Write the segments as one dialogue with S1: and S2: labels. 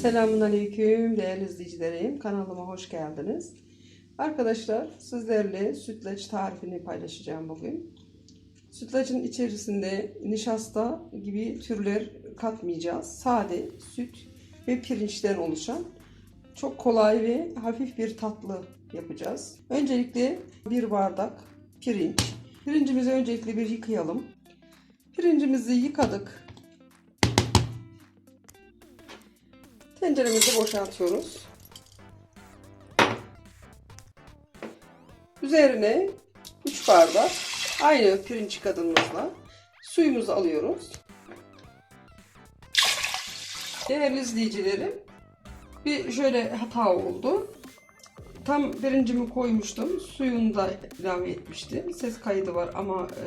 S1: Selamun Aleyküm değerli izleyicilerim. Kanalıma hoş geldiniz. Arkadaşlar sizlerle sütlaç tarifini paylaşacağım bugün. Sütlacın içerisinde nişasta gibi türler katmayacağız. Sade süt ve pirinçten oluşan çok kolay ve hafif bir tatlı yapacağız. Öncelikle bir bardak pirinç. Pirincimizi öncelikle bir yıkayalım. Pirincimizi yıkadık. Tenceremizi boşaltıyoruz. Üzerine 3 bardak aynı pirinç yıkadığımızla suyumuzu alıyoruz. Değerli izleyicilerim bir şöyle hata oldu. Tam pirincimi koymuştum. Suyunu da ilave etmiştim. Ses kaydı var ama e,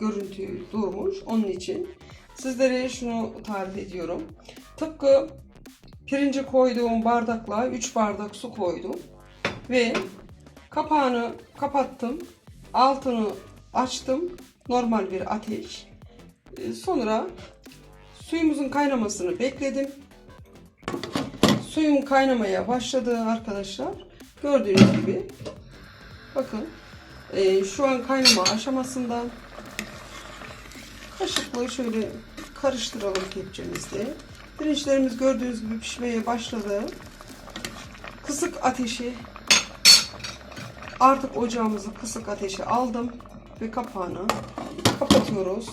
S1: görüntü durmuş. Onun için sizlere şunu tarif ediyorum. Tıpkı pirinci koyduğum bardakla 3 bardak su koydum. Ve kapağını kapattım. Altını açtım. Normal bir ateş. E, Sonra suyumuzun kaynamasını bekledim. Suyun kaynamaya başladı arkadaşlar. Gördüğünüz gibi. Bakın. e, şu an kaynama aşamasında. Kaşıkla şöyle karıştıralım kepçemizde. Pirinçlerimiz gördüğünüz gibi pişmeye başladı. Kısık ateşi artık ocağımızı kısık ateşe aldım ve kapağını kapatıyoruz.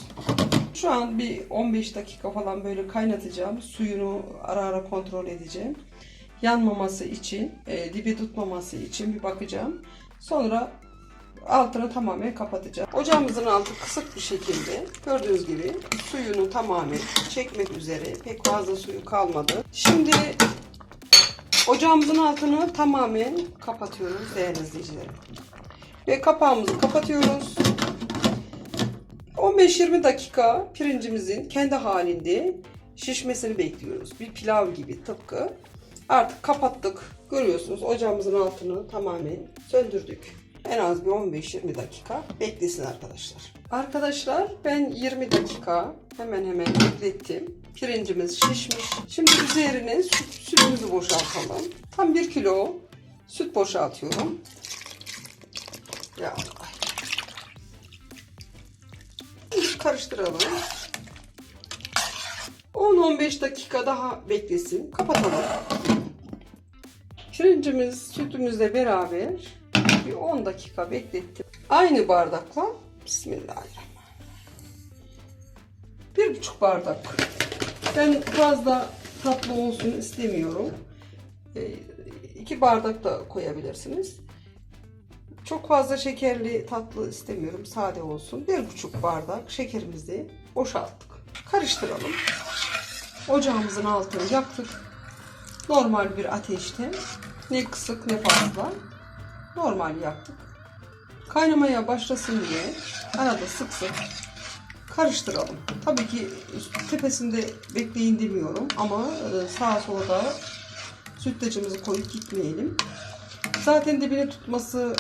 S1: Şu an bir 15 dakika falan böyle kaynatacağım. Suyunu ara ara kontrol edeceğim. Yanmaması için, e, dibi tutmaması için bir bakacağım. Sonra altını tamamen kapatacağım. Ocağımızın altı kısık bir şekilde gördüğünüz gibi suyunu tamamen çekmek üzere. Pek fazla suyu kalmadı. Şimdi ocağımızın altını tamamen kapatıyoruz değerli izleyicilerim. Ve kapağımızı kapatıyoruz. 15-20 dakika pirincimizin kendi halinde şişmesini bekliyoruz. Bir pilav gibi tıpkı. Artık kapattık. Görüyorsunuz ocağımızın altını tamamen söndürdük. En az bir 15-20 dakika beklesin arkadaşlar. Arkadaşlar ben 20 dakika hemen hemen beklettim. Pirincimiz şişmiş. Şimdi üzerine süt, sütümüzü boşaltalım. Tam 1 kilo süt boşaltıyorum. Ya karıştıralım. 10-15 dakika daha beklesin. Kapatalım. Pirincimiz sütümüzle beraber bir 10 dakika beklettim. Aynı bardakla Bismillahirrahmanirrahim. Bir buçuk bardak. Ben fazla tatlı olsun istemiyorum. E, bardak da koyabilirsiniz. Çok fazla şekerli tatlı istemiyorum. Sade olsun. Bir buçuk bardak şekerimizi boşalttık. Karıştıralım. Ocağımızın altını yaktık. Normal bir ateşte. Ne kısık ne fazla. Normal yaktık. Kaynamaya başlasın diye arada sık sık karıştıralım. Tabii ki tepesinde bekleyin demiyorum ama e, sağa sola da sütlacımızı koyup gitmeyelim. Zaten dibine tutması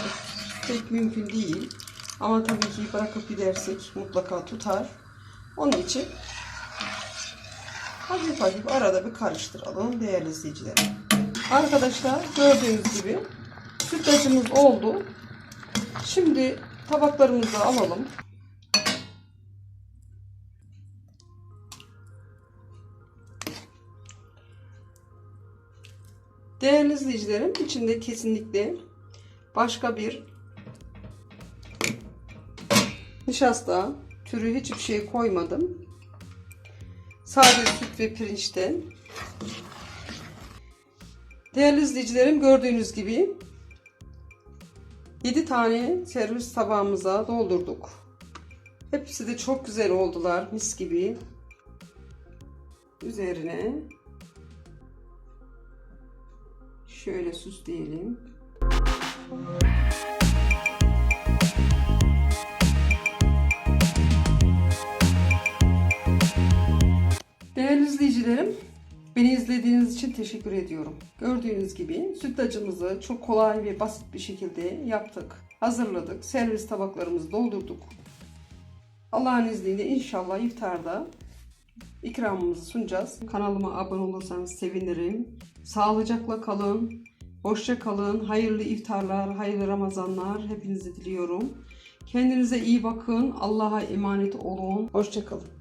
S1: pek mümkün değil. Ama tabii ki bırakıp gidersek mutlaka tutar. Onun için hafif hafif arada bir karıştıralım değerli izleyicilerim. Arkadaşlar gördüğünüz gibi sütlacımız oldu. Şimdi tabaklarımızı alalım. Değerli izleyicilerim içinde kesinlikle başka bir nişasta türü hiçbir şey koymadım. Sade süt ve pirinçten. Değerli izleyicilerim gördüğünüz gibi 7 tane servis tabağımıza doldurduk. Hepsi de çok güzel oldular mis gibi. Üzerine şöyle süsleyelim. Değerli izleyicilerim, beni izlediğiniz için teşekkür ediyorum. Gördüğünüz gibi sütlacımızı çok kolay ve basit bir şekilde yaptık. Hazırladık. Servis tabaklarımızı doldurduk. Allah'ın izniyle inşallah iftarda ikramımızı sunacağız. Kanalıma abone olursanız sevinirim. Sağlıcakla kalın. Hoşça kalın. Hayırlı iftarlar, hayırlı Ramazanlar hepinize diliyorum. Kendinize iyi bakın. Allah'a emanet olun. Hoşça kalın.